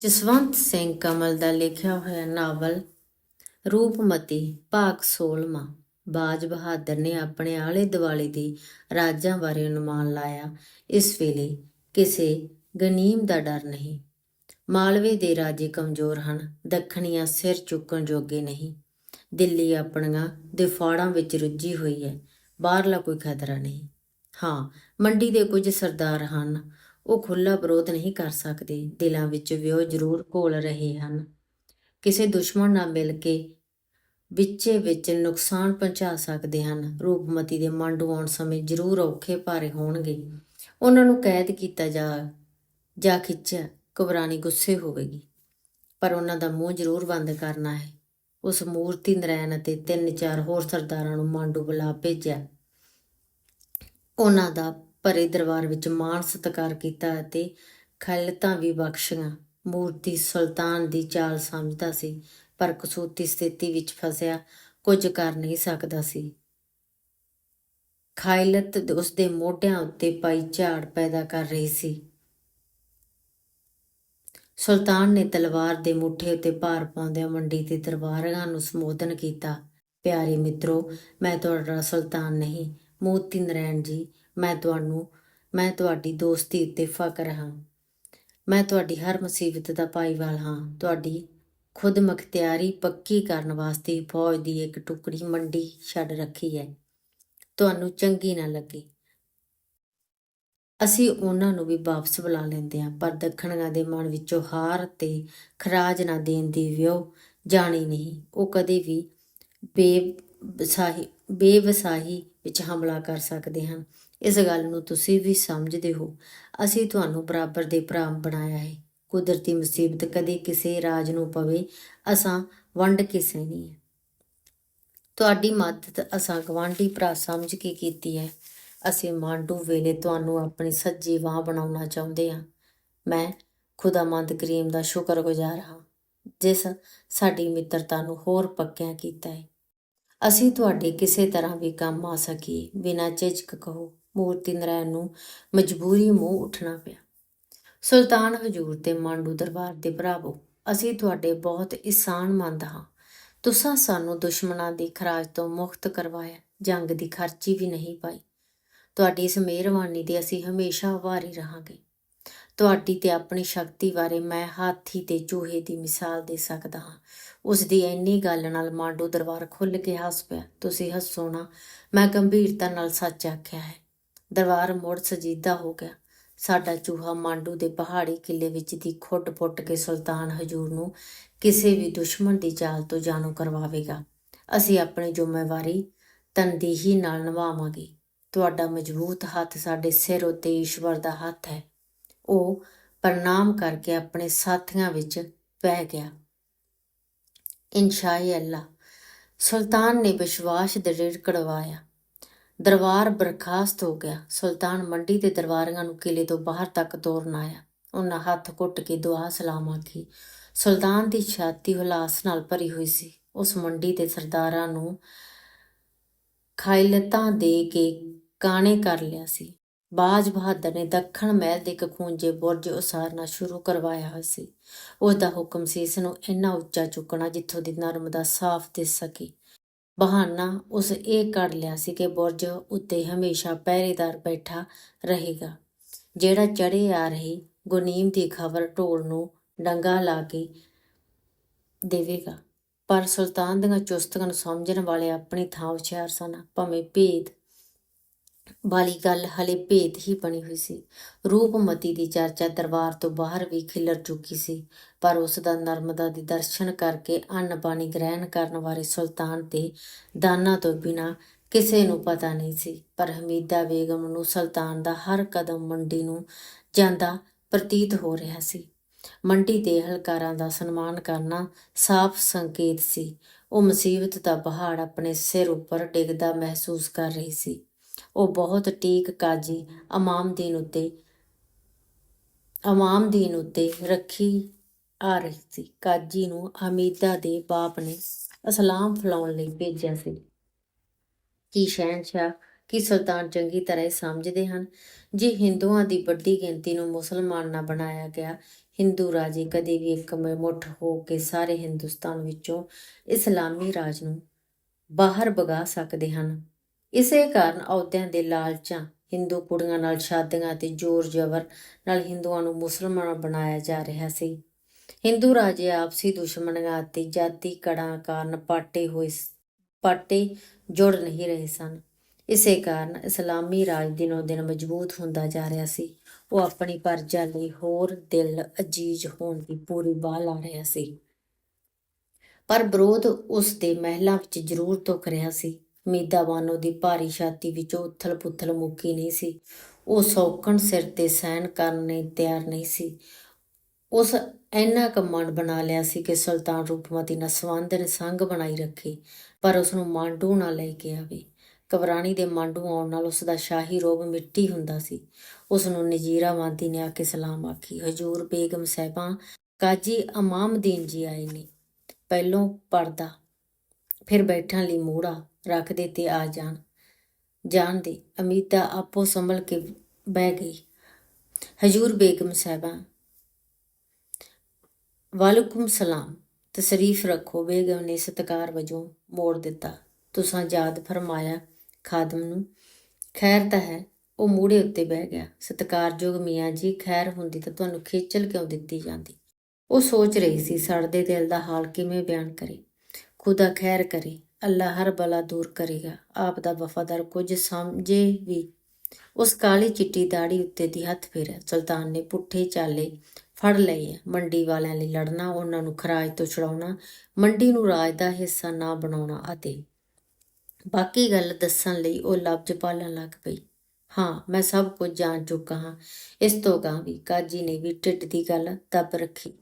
ਜਸਵੰਤ ਸਿੰਘ ਕਮਲ ਦਾ ਲਿਖਿਆ ਹੋਇਆ ਨਾਵਲ ਰੂਪਮਤੀ ਭਾਗ 16ਵਾਂ ਬਾਜ ਬਹਾਦਰ ਨੇ ਆਪਣੇ ਆਲੇ ਦੁਆਲੇ ਦੇ ਰਾਜਾਂ ਬਾਰੇ ਅਨੁਮਾਨ ਲਾਇਆ। ਇਸ ਵੇਲੇ ਕਿਸੇ ਗਨੀਮ ਦਾ ਡਰ ਨਹੀਂ। ਮਾਲਵੇ ਦੇ ਰਾਜੇ ਕਮਜ਼ੋਰ ਹਨ। ਦੱਖਣੀਆਂ ਸਿਰ ਚੁੱਕਣ ਜੋਗੇ ਨਹੀਂ। ਦਿੱਲੀ ਆਪਣੀਆਂ ਦਿਫਾੜਾਂ ਵਿੱਚ ਰੁੱਝੀ ਹੋਈ ਹੈ। ਬਾਹਰਲਾ ਕੋਈ ਖਤਰਾ ਨਹੀਂ। ਹਾਂ, ਮੰਡੀ ਦੇ ਕੁਝ ਸਰਦਾਰ ਹਨ। ਉਹ ਖੁੱਲਾ ਵਿਰੋਧ ਨਹੀਂ ਕਰ ਸਕਦੇ। ਦਿਲਾਂ ਵਿੱਚ ਵਿਉ ਜ਼ਰੂਰ ਘੋਲ ਰਹੇ ਹਨ। ਕਿਸੇ ਦੁਸ਼ਮਣ ਨਾਲ ਮਿਲ ਕੇ ਵਿੱਚੇ ਵਿੱਚ ਨੁਕਸਾਨ ਪਹੁੰਚਾ ਸਕਦੇ ਹਨ। ਰੂਪਮਤੀ ਦੇ ਮੰਡੂ ਆਉਣ ਸਮੇਂ ਜ਼ਰੂਰ ਔਖੇ ਭਾਰੇ ਹੋਣਗੇ। ਉਹਨਾਂ ਨੂੰ ਕੈਦ ਕੀਤਾ ਜਾ, ਜਾਂ ਖਿੱਚਿਆ ਕੁਬਰਾਨੀ ਗੁੱਸੇ ਹੋਵੇਗੀ। ਪਰ ਉਹਨਾਂ ਦਾ ਮੂੰਹ ਜ਼ਰੂਰ ਬੰਦ ਕਰਨਾ ਹੈ। ਉਸ ਮੂਰਤੀ ਨਰੈਣ ਅਤੇ ਤਿੰਨ ਚਾਰ ਹੋਰ ਸਰਦਾਰਾਂ ਨੂੰ ਮਾਂਡੂ ਬੁਲਾ ਭੇਜਿਆ। ਉਹਨਾਂ ਦਾ ਭਰੇ ਦਰਬਾਰ ਵਿੱਚ ਮਾਣ ਸਤਿਕਾਰ ਕੀਤਾ ਅਤੇ ਖਲਤਾਂ ਵੀ ਬਖਸ਼ੀਆਂ। ਮੂਰਤੀ ਸੁਲਤਾਨ ਦੀ ਚਾਲ ਸਮਝਦਾ ਸੀ, ਪਰ ਕਸੂਤੀ ਸਥਿਤੀ ਵਿੱਚ ਫਸਿਆ ਕੁਝ ਕਰ ਨਹੀਂ ਸਕਦਾ ਸੀ। ਖਾਇਲਤ ਉਸ ਦੇ ਮੋਢਿਆਂ ਉੱਤੇ ਪਾਈ ਝਾੜ ਪੈਦਾ ਕਰ ਰਹੀ ਸੀ। ਸੁਲਤਾਨ ਨੇ ਤਲਵਾਰ ਦੇ ਮੁੱਠੇ ਉੱਤੇ ਭਾਰ ਪਾਉਂਦਿਆਂ ਮੰਡੀ ਦੇ ਦਰਬਾਰਾਂ ਨੂੰ ਸੰਬੋਧਨ ਕੀਤਾ, ਪਿਆਰੇ ਮਿੱਤਰੋ, ਮੈਂ ਤੁਹਾਡਾ ਸੁਲਤਾਨ ਨਹੀਂ। ਮੋਤੀ ਨਰੈਣ ਜੀ ਮੈਂ ਤੁਹਾਨੂੰ, ਮੈਂ ਤੁਹਾਡੀ ਦੋਸਤੀ ਉੱਤੇ ਫਖਰ ਹਾਂ। ਮੈਂ ਤੁਹਾਡੀ ਹਰ ਮੁਸੀਬਤ ਦਾ ਭਾਈਵਾਲ ਹਾਂ। ਤੁਹਾਡੀ ਖੁਦ ਮਖਤਿਆਰੀ ਪੱਕੀ ਕਰਨ ਵਾਸਤੇ ਫੌਜ ਦੀ ਇੱਕ ਟੁਕੜੀ ਮੰਡੀ ਛੱਡ ਰੱਖੀ ਹੈ। ਤੁਹਾਨੂੰ ਚੰਗੀ ਨਾ ਲੱਗੇ। ਅਸੀਂ ਉਹਨਾਂ ਨੂੰ ਵੀ ਵਾਪਸ ਬੁਲਾ ਲੈਂਦੇ ਹਾਂ, ਪਰ ਦੱਖਣੀਆਂ ਦੇ ਮਨ ਵਿੱਚੋਂ ਹਾਰ ਤੇ ਖਰਾਜ ਨਾ ਦੇਣ ਦੀ ਵਿਉ ਜਾਣੀ ਨਹੀਂ। ਉਹ ਕਦੇ ਵੀ ਬੇਵਸਾਹੀ ਬੇਵਸਾਹੀ ਵਿੱਚ ਹਮਲਾ ਕਰ ਸਕਦੇ ਹਨ। ਇਸ ਗੱਲ ਨੂੰ ਤੁਸੀਂ ਵੀ ਸਮਝਦੇ ਹੋ। ਅਸੀਂ ਤੁਹਾਨੂੰ ਬਰਾਬਰ ਦੇ ਭਰਾ ਬਣਾਇਆ ਹੈ। ਕੁਦਰਤੀ ਮੁਸੀਬਤ ਕਦੇ ਕਿਸੇ ਰਾਜ ਨੂੰ ਪਵੇ, ਅਸਾਂ ਵੰਡ ਕੇ ਸਹਿਣੀ ਹੈ। ਤੁਹਾਡੀ ਮਦਦ ਅਸਾਂ ਗਵਾਂਢੀ ਭਰਾ ਸਮਝ ਕੇ ਕੀਤੀ ਹੈ। ਅਸੀਂ ਮਾਂਡੂ ਵੇਲੇ ਤੁਹਾਨੂੰ ਆਪਣੀ ਸੱਜੀ ਬਾਹ ਬਣਾਉਣਾ ਚਾਹੁੰਦੇ ਹਾਂ। ਮੈਂ ਖੁਦਾਮੰਦ ਕਰੀਮ ਦਾ ਸ਼ੁਕਰਗੁਜ਼ਾਰ ਹਾਂ, ਜਿਸ ਸਾਡੀ ਮਿੱਤਰਤਾ ਨੂੰ ਹੋਰ ਪੱਕਿਆ ਕੀਤਾ ਹੈ। ਅਸੀਂ ਤੁਹਾਡੇ ਕਿਸੇ ਤਰ੍ਹਾਂ ਵੀ ਕੰਮ ਆ ਸਕੀਏ, ਬਿਨਾਂ ਝਿਜਕ ਕਹੋ। ਮੂਰਤੀ ਨਰਾਇਣ ਨੂੰ ਮਜਬੂਰੀ ਮੂੰਹ ਉੱਠਣਾ ਪਿਆ। ਸੁਲਤਾਨ ਹਜੂਰ ਤੇ ਮਾਂਡੂ ਦਰਬਾਰ ਦੇ ਭਰਾਵੋ, ਅਸੀਂ ਤੁਹਾਡੇ ਬਹੁਤ ਇਸਾਨਮੰਦ ਹਾਂ। ਤੁਸੀਂ ਸਾਨੂੰ ਦੁਸ਼ਮਣਾਂ ਦੀ ਖਰਾਜ ਤੋਂ ਮੁਕਤ ਕਰਵਾਇਆ, ਜੰਗ ਦੀ ਖਰਚੀ ਵੀ ਨਹੀਂ ਪਾਈ। ਤੁਹਾਡੀ ਇਸ ਮਿਹਰਬਾਨੀ ਦੇ ਅਸੀਂ ਹਮੇਸ਼ਾ ਆਭਾਰੀ ਰਹਾਂਗੇ। ਤੁਹਾਡੀ ਤੇ ਆਪਣੀ ਸ਼ਕਤੀ ਬਾਰੇ ਮੈਂ ਹਾਥੀ ਤੇ ਚੂਹੇ ਦੀ ਮਿਸਾਲ ਦੇ ਸਕਦਾ ਹਾਂ। ਉਸ ਦੀ ਇੰਨੀ ਗੱਲ ਨਾਲ ਮਾਂਡੂ ਦਰਬਾਰ ਖੁੱਲ ਕੇ ਹੱਸ ਪਿਆ। ਤੁਸੀਂ ਹੱਸੋ ਨਾ, ਮੈਂ ਗੰਭੀਰਤਾ ਨਾਲ ਸੱਚ ਆਖਿਆ ਹੈ। ਦਰਬਾਰ ਮੁੜ ਸਜੀਦਾ ਹੋ ਗਿਆ। ਸਾਡਾ ਚੂਹਾ ਮਾਂਡੂ ਦੇ ਪਹਾੜੀ ਕਿਲੇ ਵਿੱਚ ਦੀ ਖੁੱਡ ਪੁੱਟ ਕੇ ਸੁਲਤਾਨ ਹਜੂਰ ਨੂੰ ਕਿਸੇ ਵੀ ਦੁਸ਼ਮਣ ਦੀ ਚਾਲ ਤੋਂ ਜਾਣੂ ਕਰਵਾਵੇਗਾ। ਅਸੀਂ ਆਪਣੀ ਜ਼ਿੰਮੇਵਾਰੀ ਤਨਦੀਹੀ ਨਾਲ ਨਿਭਾਵਾਂਗੇ। ਤੁਹਾਡਾ ਮਜ਼ਬੂਤ ਹੱਥ ਸਾਡੇ ਸਿਰ ਉੱਤੇ ਈਸ਼ਵਰ ਦਾ ਹੱਥ ਹੈ। ਉਹ ਪ੍ਰਣਾਮ ਕਰਕੇ ਆਪਣੇ ਸਾਥੀਆਂ ਵਿੱਚ ਪੈ ਗਿਆ। ਇਨਸ਼ਾ ਸੁਲਤਾਨ ਨੇ ਵਿਸ਼ਵਾਸ ਦ੍ਰਿੜ ਕਰਵਾਇਆ ਦਰਬਾਰ ਬਰਖਾਸਤ ਹੋ ਗਿਆ। ਸੁਲਤਾਨ ਮੰਡੀ ਦੇ ਦਰਬਾਰੀਆਂ ਨੂੰ ਕਿਲੇ ਤੋਂ ਬਾਹਰ ਤੱਕ ਤੋਰਨ ਆਇਆ। ਉਹਨਾਂ ਹੱਥ ਘੁੱਟ ਕੇ ਦੁਆ ਸਲਾਮ ਆਖੀ। ਸੁਲਤਾਨ ਦੀ ਛਾਤੀ ਹੁਲਾਸ ਨਾਲ ਭਰੀ ਹੋਈ ਸੀ। ਉਸ ਮੰਡੀ ਦੇ ਸਰਦਾਰਾਂ ਨੂੰ ਖਾਇਲਤਾਂ ਦੇ ਕੇ ਕਾਣੇ ਕਰ ਲਿਆ ਸੀ। ਬਾਜ ਬਹਾਦਰ ਨੇ ਦੱਖਣ ਮਹਿਲ ਦੇ ਇੱਕ ਖੂੰਜੇ ਬੁਰਜ ਉਸਾਰਨਾ ਸ਼ੁਰੂ ਕਰਵਾਇਆ ਹੋਇਆ ਸੀ। ਉਸ ਦਾ ਹੁਕਮ ਸੀ ਇਸ ਨੂੰ ਇੰਨਾ ਉੱਚਾ ਚੁੱਕਣਾ ਜਿੱਥੋਂ ਦੀ ਨਰਮਦਾ ਸਾਫ਼ ਦਿਸ ਸਕੇ। ਬਹਾਨਾ ਉਸ ਇਹ ਕੱਢ ਲਿਆ ਸੀ ਕਿ ਬੁਰਜ ਉੱਤੇ ਹਮੇਸ਼ਾ ਪਹਿਰੇਦਾਰ ਬੈਠਾ ਰਹੇਗਾ। ਜਿਹੜਾ ਚੜੇ ਆ ਰਹੀ ਗੁਨੀਮ ਦੀ ਖਬਰ ਢੋਲ ਨੂੰ ਡੰਗਾ ਲਾ ਕੇ ਦੇਵੇਗਾ। ਪਰ ਸੁਲਤਾਨ ਦੀਆਂ ਚੁਸਤੀਆਂ ਨੂੰ ਸਮਝਣ ਵਾਲੇ ਆਪਣੀ ਥਾਂ ਹੁਸ਼ਿਆਰ ਸਨ। ਭਾਵੇਂ ਭੇਦ ਵਾਲੀ ਗੱਲ ਹਲੇ ਭੇਤ ਹੀ ਬਣੀ ਹੋਈ ਸੀ। ਰੂਪਮਤੀ ਦੀ ਚਰਚਾ ਦਰਬਾਰ ਤੋਂ ਬਾਹਰ ਵੀ ਖਿਲਰ ਚੁੱਕੀ ਸੀ, ਪਰ ਉਸ ਦਾ ਨਰਮਦਾ ਦੇ ਦਰਸ਼ਨ ਕਰਕੇ ਅੰਨ ਪਾਣੀ ਗ੍ਰਹਿਣ ਕਰਨ ਵਾਲੇ ਸੁਲਤਾਨ ਤੇ ਦਾਨਾ ਤੋਂ ਬਿਨਾ ਕਿਸੇ ਨੂੰ ਪਤਾ ਨਹੀਂ ਸੀ। ਪਰ ਹਮੀਦਾ ਬੇਗਮ ਨੂੰ ਸੁਲਤਾਨ ਦਾ ਹਰ ਕਦਮ ਮੰਡੀ ਨੂੰ ਜਾਂਦਾ ਪ੍ਰਤੀਤ ਹੋ ਰਿਹਾ ਸੀ। ਮੰਡੀ ਦੇ ਹਲਕਾਰਾਂ ਦਾ ਸਨਮਾਨ ਕਰਨਾ ਸਾਫ਼ ਸੰਕੇਤ ਸੀ। ਉਹ ਮੁਸੀਬਤ ਦਾ ਪਹਾੜ ਆਪਣੇ ਸਿਰ ਉੱਪਰ ਡਿੱਗਦਾ ਮਹਿਸੂਸ ਕਰ ਰਹੀ ਸੀ। ਉਹ ਬਹੁਤ ਟੀਕ ਕਾਜੀ ਅਮਾਮਦੀਨ ਉਤੇ ਅਮਾਮਦੀਨ ਉੱਤੇ ਰੱਖੀ ਆ ਰਹੀ ਸੀ। ਕਾਜੀ ਨੂੰ ਹਮੀਦਾ ਦੇ ਬਾਪ ਨੇ ਅਸਲਾਮ ਫਲਾਉਣ ਲਈ ਭੇਜਿਆ ਸੀ। ਕੀ ਸ਼ਹਿਨशाह ਕੀ ਸੁਲਤਾਨ ਚੰਗੀ ਤਰ੍ਹਾਂ ਸਮਝਦੇ ਹਨ? ਜੇ ਹਿੰਦੂਆਂ ਦੀ ਵੱਡੀ ਗਿਣਤੀ ਨੂੰ ਮੁਸਲਮਾਨ ਨਾ ਬਣਾਇਆ ਗਿਆ, ਹਿੰਦੂ ਰਾਜੇ ਕਦੇ ਵੀ ਇੱਕ ਮੁੱਠ ਹੋ ਕੇ ਸਾਰੇ ਹਿੰਦੁਸਤਾਨ ਵਿੱਚੋਂ ਇਸਲਾਮੀ ਰਾਜ ਨੂੰ ਬਾਹਰ ਭਗਾ ਸਕਦੇ ਹਨ। ਇਸੇ ਕਾਰਨ ਅਹੁਦਿਆਂ ਦੇ ਲਾਲਚਾਂ, ਹਿੰਦੂ ਕੁੜੀਆਂ ਨਾਲ ਸ਼ਾਦੀਆਂ ਤੇ ਜ਼ੋਰ ਜ਼ਬਰ ਨਾਲ ਹਿੰਦੂਆਂ ਨੂੰ ਮੁਸਲਮਾਨ ਬਣਾਇਆ ਜਾ ਰਿਹਾ ਸੀ। ਹਿੰਦੂ ਰਾਜੇ ਆਪਸੀ ਦੁਸ਼ਮਣੀਆਂ ਅਤੇ ਜਾਤੀ ਕੜਾਂ ਕਾਰਨ ਪਾਟੇ ਹੋਏ ਪਾਟੇ ਜੁੜ ਨਹੀਂ ਰਹੇ ਸਨ। ਇਸੇ ਕਾਰਨ ਇਸਲਾਮੀ ਰਾਜ ਦਿਨੋ ਦਿਨ ਮਜ਼ਬੂਤ ਹੁੰਦਾ ਜਾ ਰਿਹਾ ਸੀ। ਉਹ ਆਪਣੀ ਪਰਜਾ ਲਈ ਹੋਰ ਦਿਲ ਅਜੀਜ਼ ਹੋਣ ਦੀ ਪੂਰੀ ਬਾਹ ਲਾ ਰਿਹਾ ਸੀ। ਪਰ ਵਿਰੋਧ ਉਸ ਦੇ ਮਹਿਲਾਂ ਵਿੱਚ ਜ਼ਰੂਰ ਤੁਕ ਰਿਹਾ ਸੀ। ਮੀਦਾ ਬਾਨੋ ਦੀ ਭਾਰੀ ਛਾਤੀ ਵਿੱਚੋਂ ਉਥਲ-ਪੁਥਲ ਮੁੱਕੀ ਨਹੀਂ ਸੀ। ਉਹ ਸੌਕਣ ਸਿਰ ਤੇ ਸਹਿਣ ਕਰਨ ਲਈ ਤਿਆਰ ਨਹੀਂ ਸੀ। ਉਸ ਇੰਨਾ ਕਮਾਂਡ ਬਣਾ ਲਿਆ ਸੀ ਕਿ ਸੁਲਤਾਨ ਰੂਪਮਤੀ ਨਾਲ ਸੰਬੰਧ ਨੇ ਸੰਗ ਬਣਾਈ ਰੱਖੇ, ਪਰ ਉਸ ਨੂੰ ਮਾਂਡੂ ਨਾ ਲੈ ਕੇ ਆਵੇ। ਕਵਰਾਣੀ ਦੇ ਮਾਂਡੂ ਆਉਣ ਨਾਲ ਉਸ ਦਾ ਸ਼ਾਹੀ ਰੋਬ ਮਿੱਟੀ ਹੁੰਦਾ ਸੀ। ਉਸ ਨੂੰ ਨਜੀਰਾ ਵਾਦੀ ਨੇ ਆ ਕੇ ਸਲਾਮ ਆਖੀ, ਹਜੂਰ ਬੇਗਮ ਸਾਹਿਬਾਂ, ਕਾਜੀ ਇਮਾਮਦੀਨ ਜੀ ਆਏ ਨੇ। ਪਹਿਲੋਂ ਪਰਦਾ, ਫਿਰ ਬੈਠਣ ਲਈ ਮੂੜਾ ਰੱਖਦੇ ਤੇ ਆ ਜਾਣ। ਜਾਣ ਦੇ। ਅਮੀਤਾ ਆਪੋ ਸੰਭਲ ਕੇ ਬਹਿ ਗਈ। ਹਜੂਰ ਬੇਗਮ ਸਾਹਿਬਾਂ, ਵਾਲੇਕੁਮ ਸਲਾਮ। ਤਸ਼ਰੀਫ ਰੱਖੋ, ਬੇਗਮ ਨੇ ਸਤਕਾਰ ਵਜੋਂ ਮੋੜ ਦਿੱਤਾ। ਤੁਸਾਂ ਯਾਦ ਫਰਮਾਇਆ ਖਾਦਮ ਨੂੰ, ਖੈਰ ਤਾਂ ਹੈ, ਉਹ ਮੂੜੇ ਉੱਤੇ ਬਹਿ ਗਿਆ। ਸਤਕਾਰਯੋਗ ਮੀਆਂ ਜੀ, ਖੈਰ ਹੁੰਦੀ ਤਾਂ ਤੁਹਾਨੂੰ ਖੇਚਲ ਕਿਉਂ ਦਿੱਤੀ ਜਾਂਦੀ? ਉਹ ਸੋਚ ਰਹੀ ਸੀ, ਸੜਦੇ ਦਿਲ ਦਾ ਹਾਲ ਕਿਵੇਂ ਬਿਆਨ ਕਰੇ? ਖੁਦਾ ਖੈਰ ਕਰੇ। ਅੱਲਾ ਹਰ ਬਲਾ ਦੂਰ ਕਰੇਗਾ। ਆਪ ਦਾ ਵਫਾਦਾਰ ਕੁਝ ਸਮਝੇ ਵੀ ਉਸ ਕਾਲੀ ਚਿੱਟੀ ਦਾੜੀ ਉੱਤੇ ਦੀ ਹੱਥ ਫੇਰਿਆ। ਸੁਲਤਾਨ ਨੇ ਪੁੱਠੇ ਚਾਲੇ ਫੜ ਲਏ ਮੰਡੀ ਵਾਲਿਆਂ ਲਈ ਲੜਨਾ, ਉਹਨਾਂ ਨੂੰ ਖਰਾਜ ਤੋਂ ਛੁਡਾਉਣਾ, ਮੰਡੀ ਨੂੰ ਰਾਜ ਦਾ ਹਿੱਸਾ ਨਾ ਬਣਾਉਣਾ ਅਤੇ ਬਾਕੀ ਗੱਲ ਦੱਸਣ ਲਈ ਉਹ ਲਫ਼ਜ਼ ਪਾਲਣ ਲੱਗ ਪਈ। ਹਾਂ, ਮੈਂ ਸਭ ਕੁਝ ਜਾਣ ਚੁੱਕਾ ਹਾਂ। ਇਸ ਤੋਂ ਗਾਂ ਵੀ ਕਾਜੀ ਨੇ ਵੀ ਢਿੱਡ ਦੀ ਗੱਲ ਦੱਬ ਰੱਖੀ।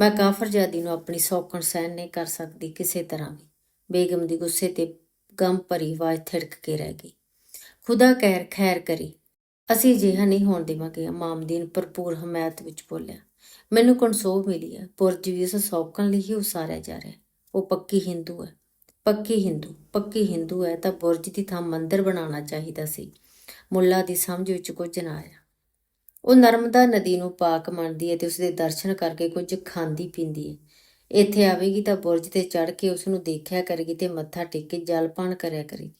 ਮੈਂ ਕਾਫਰਜ਼ਾਦੀ ਨੂੰ ਆਪਣੀ ਸੌਕਣ ਸਹਿਣ ਨਹੀਂ ਕਰ ਸਕਦੀ ਕਿਸੇ ਤਰ੍ਹਾਂ ਵੀ। ਬੇਗਮ ਦੀ ਗੁੱਸੇ ਤੇ ਗਮ ਭਰੀ ਆਵਾਜ਼ ਥਿੜਕ ਕੇ ਰਹਿ ਗਈ। ਖੁਦਾ ਕਹਿਰ ਖੈਰ ਕਰੀ। ਅਸੀਂ ਜਿਹਾ ਨਹੀਂ ਹੋਣ ਦੇਵਾਂਗੇ ਇਮਾਮਦੀਨ ਭਰਪੂਰ ਹਮਾਇਤ ਵਿੱਚ ਬੋਲਿਆ। ਮੈਨੂੰ ਕਨਸੋਵ ਮਿਲੀ ਹੈ। ਪੁਰਜ ਵੀ ਉਸ ਸੌਕਣ ਲਈ ਹੀ ਉਸਾਰਿਆ ਜਾ ਰਿਹਾ ਉਹ ਪੱਕੀ ਹਿੰਦੂ ਹੈ। ਪੱਕੀ ਹਿੰਦੂ ਪੱਕੀ ਹਿੰਦੂ ਹੈ ਤਾਂ ਬੁਰਜ ਦੀ ਥਾਂ ਮੰਦਰ ਬਣਾਉਣਾ ਚਾਹੀਦਾ ਸੀ। ਮੁੱਲਾ ਦੀ ਸਮਝ ਵਿੱਚ ਕੁਝ ਨਾ ਆਇਆ। ਉਹ ਨਰਮਦਾ ਨਦੀ ਨੂੰ ਪਾਕ ਮੰਨਦੀ ਹੈ ਤੇ ਉਸ ਦੇ ਦਰਸ਼ਨ ਕਰਕੇ ਕੁਝ ਖਾਂਦੀ ਪੀਂਦੀ ਹੈ। ਇੱਥੇ ਆਵੇਗੀ ਤਾਂ ਬੁਰਜ ਤੇ ਚੜ ਕੇ ਉਸ ਨੂੰ ਦੇਖਿਆ ਕਰੇਗੀ ਤੇ ਮੱਥਾ ਟੇਕ ਕੇ ਜਲਪਾਨ ਕਰਿਆ ਕਰੇਗੀ।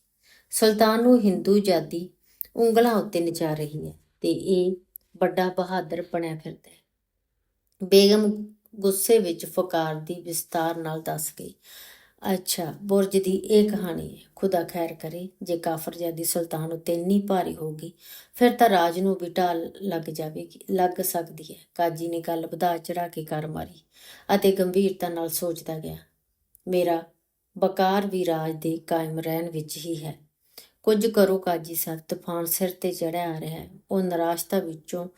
ਸੁਲਤਾਨ ਨੂੰ ਹਿੰਦੂ ਜਾਦੀ ਉਂਗਲਾਂ ਉੱਤੇ ਨਚਾ ਰਹੀ ਹੈ ਤੇ ਇਹ ਵੱਡਾ ਬਹਾਦਰ ਬਣਿਆ ਫਿਰਦਾ ਹੈ। ਬੇਗਮ ਗੁੱਸੇ ਵਿੱਚ ਫੁਕਾਰ ਦੀ ਵਿਸਤਾਰ ਨਾਲ ਦੱਸ ਗਈ, ਅੱਛਾ, ਬੁਰਜ ਦੀ ਇਹ ਕਹਾਣੀ ਹੈ। ਖੁਦਾ ਖੈਰ ਕਰੇ, ਜੇ ਕਾਫਰਜ਼ਾਦੀ ਸੁਲਤਾਨ ਉਤੇ ਇੰਨੀ ਭਾਰੀ ਹੋਗੀ ਫਿਰ ਤਾਂ ਰਾਜ ਨੂੰ ਵੀ ਢਾਲ ਲੱਗ ਜਾਵੇਗੀ ਲੱਗ ਸਕਦੀ ਹੈ। ਕਾਜੀ ਨੇ ਗੱਲ ਵਧਾ ਚੜਾ ਕੇ ਕਰ ਮਾਰੀ ਅਤੇ ਗੰਭੀਰਤਾ ਨਾਲ ਸੋਚਦਾ ਗਿਆ, ਮੇਰਾ ਬਕਾਰ ਵੀ ਰਾਜ ਦੇ ਕਾਇਮ ਰਹਿਣ ਵਿੱਚ ਹੀ ਹੈ। ਕੁਝ ਕਰੋ ਕਾਜੀ ਸਾਹਿਬ, ਤੂਫਾਨ ਸਿਰ ਤੇ ਚੜਿਆ ਆ ਰਿਹਾ ਹੈ। ਉਹ ਨਿਰਾਸ਼ਤਾ ਵਿੱਚੋਂ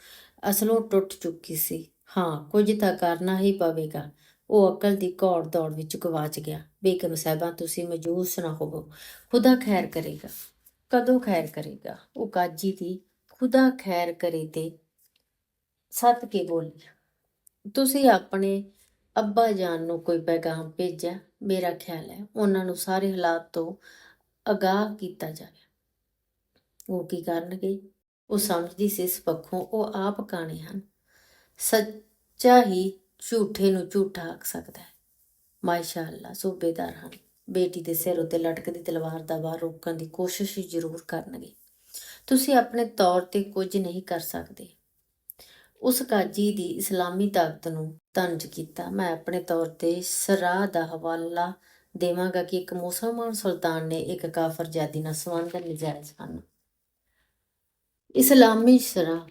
ਅਸਲੋਂ ਟੁੱਟ ਚੁੱਕੀ ਸੀ। ਹਾਂ, ਕੁਝ ਤਾਂ ਕਰਨਾ ਹੀ ਪਵੇਗਾ। ਉਹ ਅਕਲ ਦੀ ਘੋੜ ਦੌੜ ਵਿੱਚ ਗਵਾਚ ਗਿਆ। ਬੇਗਮ ਸਾਹਿਬਾਂ, ਤੁਸੀਂ ਮਜੂਸ ਨਾ ਹੋਵੋ, ਖੁਦਾ ਖੈਰ ਕਰੇਗਾ। ਕਦੋਂ ਖੈਰ ਕਰੇਗਾ? ਉਹ ਕਾਜੀ ਦੀ ਖੁਦਾ ਖੈਰ ਕਰੇ ਤੇ ਸੱਤ ਕੇ ਬੋਲੀ, ਤੁਸੀਂ ਆਪਣੇ ਅੱਬਾ ਜਾਨ ਨੂੰ ਕੋਈ ਪੈਗਾਮ ਭੇਜਿਆ? ਮੇਰਾ ਖਿਆਲ ਹੈ ਉਹਨਾਂ ਨੂੰ ਸਾਰੇ ਹਾਲਾਤ ਤੋਂ ਅਗਾਹ ਕੀਤਾ ਜਾਵੇ। ਉਹ ਕੀ ਕਰਨਗੇ ਉਹ ਸਮਝਦੀ ਸੀ ਇਸ ਪੱਖੋਂ ਉਹ ਆਪ ਕਾਣੇ ਹਨ। ਸੱਚਾ ਹੀ ਝੂਠੇ ਨੂੰ ਝੂਠਾ ਆਖ ਸਕਦਾ ਹੈ। ਮਾਸ਼ਾਅੱਲਾ, ਸੂਬੇਦਾਰ ਹਨ। ਬੇਟੀ ਦੇ ਸਿਰ ਉੱਤੇ ਲਟਕਦੀ ਤਲਵਾਰ ਦਾ ਵਾਰ ਰੋਕਣ ਦੀ ਕੋਸ਼ਿਸ਼ ਜ਼ਰੂਰ ਕਰਨਗੇ। ਤੁਸੀਂ ਆਪਣੇ ਤੌਰ ਤੇ ਕੁਝ ਨਹੀਂ ਕਰ ਸਕਦੇ। ਉਸ ਕਾਜੀ ਦੀ ਇਸਲਾਮੀ ਤਾਕਤ ਨੂੰ ਤੰਜ ਕੀਤਾ। ਮੈਂ ਆਪਣੇ ਤੌਰ ਤੇ ਸਰਾਹ ਦਾ ਹਵਾਲਾ ਦੇਵਾਂਗਾ ਕਿ ਇੱਕ ਮੁਸਲਮਾਨ ਸੁਲਤਾਨ ਨੇ ਇੱਕ ਕਾਫਰ ਜਾਦੀ ਨਾਲ ਸੰਬੰਧ ਨਜਾਇਜ਼ ਹਨ। ਇਸਲਾਮੀ ਸ਼ਰਾ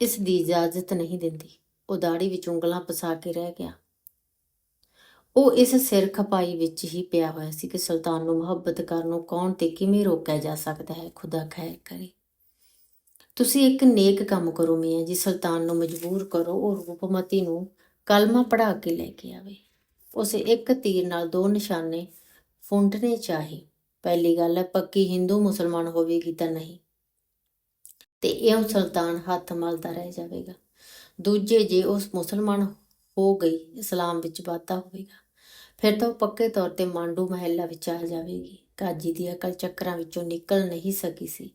ਇਸ ਦੀ ਇਜਾਜ਼ਤ ਨਹੀਂ ਦਿੰਦੀ। ਉਹ ਦਾੜੀ ਵਿੱਚ ਉਂਗਲਾਂ ਪਸਾ ਕੇ ਰਹਿ ਗਿਆ। ਉਹ ਇਸ ਸਿਰ ਖਪਾਈ ਵਿੱਚ ਹੀ ਪਿਆ ਹੋਇਆ ਸੀ ਕਿ ਸੁਲਤਾਨ ਨੂੰ ਮੁਹੱਬਤ ਕਰਨੋਂ ਕੌਣ ਤੇ ਕਿਵੇਂ ਰੋਕਿਆ ਜਾ ਸਕਦਾ ਹੈ, ਖੁਦਾ ਖੈਰ ਕਰੇ। ਤੁਸੀਂ ਇੱਕ ਨੇਕ ਕੰਮ ਕਰੋ ਮੀਆਂ ਜੀ, ਸੁਲਤਾਨ ਨੂੰ ਮਜਬੂਰ ਕਰੋ, ਉਹ ਰੂਪਮਤੀ ਨੂੰ ਕਲਮਾ ਪੜਾ ਕੇ ਲੈ ਕੇ ਆਵੇ। ਉਸੇ ਇੱਕ ਤੀਰ ਨਾਲ ਦੋ ਨਿਸ਼ਾਨੇ ਫੁੰਡਣੇ ਚਾਹੇ। ਪਹਿਲੀ ਗੱਲ ਹੈ, ਪੱਕੀ ਹਿੰਦੂ ਮੁਸਲਮਾਨ ਹੋਵੇਗੀ ਤਾਂ ਨਹੀਂ। ਤੇ ਇਹ ਸੁਲਤਾਨ ਹੱਥ ਮਲਦਾ ਰਹਿ ਜਾਵੇਗਾ। ਦੂਜੇ ਜੇ ਉਸ ਮੁਸਲਮਾਨ ਹੋ ਗਈ, ਇਸਲਾਮ ਵਿੱਚ ਵਾਧਾ ਹੋਵੇਗਾ। ਫਿਰ ਤਾਂ ਉਹ ਪੱਕੇ ਤੌਰ ਤੇ ਮਾਂਡੂ ਮਹਿਲਾ ਵਿੱਚ ਆ ਜਾਵੇਗੀ। ਕਾਜੀ ਦੀ ਅਕਲ ਚੱਕਰਾਂ ਵਿੱਚੋਂ ਨਿਕਲ ਨਹੀਂ ਸਕੀ ਸੀ।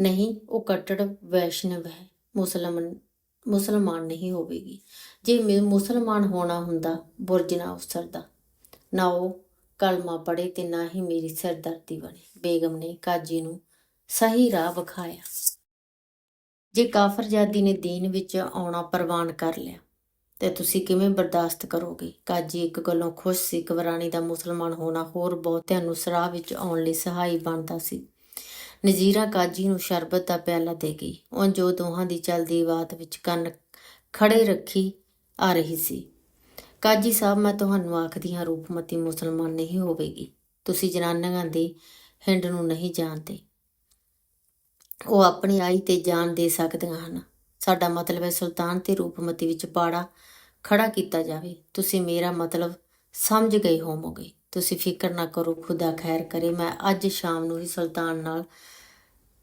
ਨਹੀਂ, ਉਹ ਕੱਟੜ ਵੈਸ਼ਨਵ ਹੈ ਮੁਸਲਮਾਨ ਮੁਸਲਮਾਨ ਨਹੀਂ ਹੋਵੇਗੀ। ਜੇ ਮੈਂ, ਮੁਸਲਮਾਨ ਹੋਣਾ ਹੁੰਦਾ, ਬੁਰਜ ਨਾ ਉਸਰਦਾ। ਨਾ ਉਹ ਕਲਮਾ ਪੜੇ ਤੇ ਨਾ ਹੀ ਮੇਰੀ ਸਿਰਦਰਦੀ ਬਣੇ। ਬੇਗਮ ਨੇ ਕਾਜੀ ਨੂੰ ਸਹੀ ਰਾਹ ਵਿਖਾਇਆ। ਜੇ ਕਾਫਰਜ਼ਾਦੀ ਨੇ ਦੀਨ ਵਿੱਚ ਆਉਣਾ ਪ੍ਰਵਾਨ ਕਰ ਲਿਆ, ਤੇ ਤੁਸੀਂ ਕਿਵੇਂ ਬਰਦਾਸ਼ਤ ਕਰੋਗੇ? ਕਾਜੀ ਇੱਕ ਗੱਲੋਂ ਖੁਸ਼ ਸੀ ਕਵਰਾਣੀ ਦਾ ਮੁਸਲਮਾਨ ਹੋਣਾ ਹੋਰ ਬਹੁਤਿਆਂ ਨੂੰ ਸਰਾਹ ਵਿੱਚ ਆਉਣ ਲਈ ਸਹਾਈ ਬਣਦਾ ਸੀ। ਨਜ਼ੀਰਾ ਕਾਜੀ ਨੂੰ ਸ਼ਰਬਤ ਦਾ ਪਿਆਲਾ ਦੇ ਗਈ। ਉਹ ਜੋ ਦੋਹਾਂ ਦੀ ਚਲਦੀ ਬਾਤ ਵਿੱਚ ਕੰਨ ਖੜੇ ਰੱਖੀ ਆ ਰਹੀ ਸੀ। ਕਾਜੀ ਸਾਹਿਬ, ਮੈਂ ਤੁਹਾਨੂੰ ਆਖਦੀ ਹਾਂ, ਰੂਪਮਤੀ ਮੁਸਲਮਾਨ ਨਹੀਂ ਹੋਵੇਗੀ। ਤੁਸੀਂ ਜਨਾਨਾਂ ਦੀ ਹਿੰਡ ਨੂੰ ਨਹੀਂ ਜਾਣਦੇ। ਉਹ ਆਪਣੀ ਆਈ ਤੇ ਜਾਨ ਦੇ ਸਕਦੀਆਂ ਹਨ। ਸਾਡਾ ਮਤਲਬ ਹੈ ਸੁਲਤਾਨ ਤੇ ਰੂਪਮਤੀ ਵਿੱਚ ਪਾੜਾ ਖੜਾ ਕੀਤਾ ਜਾਵੇ। ਤੁਸੀਂ ਮੇਰਾ ਮਤਲਬ ਸਮਝ ਗਏ ਹੋਵੋਗੇ। ਤੁਸੀਂ ਫਿਕਰ ਨਾ ਕਰੋ, ਖੁਦਾ ਖੈਰ ਕਰੇ, ਮੈਂ ਅੱਜ ਸ਼ਾਮ ਨੂੰ ਹੀ ਸੁਲਤਾਨ ਨਾਲ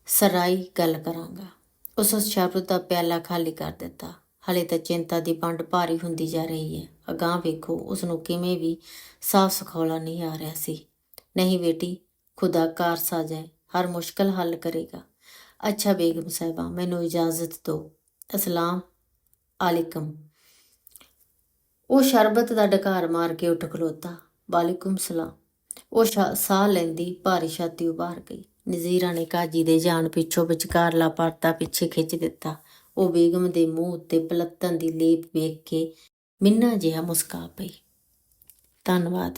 ਸਰਾਈ ਗੱਲ ਕਰਾਂਗਾ। ਉਸ ਸ਼ਬਦ ਦਾ ਪਿਆਲਾ ਖਾਲੀ ਕਰ ਦਿੱਤਾ। ਹਲੇ ਤਾਂ ਚਿੰਤਾ ਦੀ ਪੰਡ ਭਾਰੀ ਹੁੰਦੀ ਜਾ ਰਹੀ ਹੈ। ਅਗਾਹ ਵੇਖੋ ਉਸ ਨੂੰ ਕਿਵੇਂ ਵੀ ਸਾਫ਼ ਸੁਖੌਲਾ ਨਹੀਂ ਆ ਰਿਹਾ ਸੀ। ਨਹੀਂ ਬੇਟੀ, ਖੁਦਾ ਕਾਰ ਸਾਜੈ ਹਰ ਮੁਸ਼ਕਲ ਹੱਲ ਕਰੇਗਾ। ਅੱਛਾ ਬੇਗਮ ਸਾਹਿਬਾ, ਮੈਨੂੰ ਇਜਾਜ਼ਤ ਦਿਓ। ਅਸਲਾਮ ਅਲੈਕਮ। ਉਹ ਸ਼ਰਬਤ ਦਾ ਡਕਾਰ ਮਾਰ ਕੇ ਉੱਠ ਖਲੋਤਾ। ਵਾਲੇਕੁਮ ਸਲਾਮ। ਉਹ ਸ਼ਾ- ਸਾਹ ਲੈਂਦੀ ਭਾਰੀ ਛਾਤੀ ਉਭਾਰ ਗਈ। ਨਜ਼ੀਰਾ ਨੇ ਕਾਜੀ ਦੇ ਜਾਨ ਪਿੱਛੋਂ ਵਿਚਕਾਰਲਾ ਪਰਦਾ ਪਿੱਛੇ ਖਿੱਚ ਦਿੱਤਾ। ਉਹ ਬੇਗਮ ਦੇ ਮੂੰਹ ਉੱਤੇ ਪਲੱਤਨ ਦੀ ਲੇਪ ਵੇਖ ਕੇ ਮਿੰਨਾ ਜਿਹਾ ਮੁਸਕਾ ਪਈ। ਧੰਨਵਾਦ।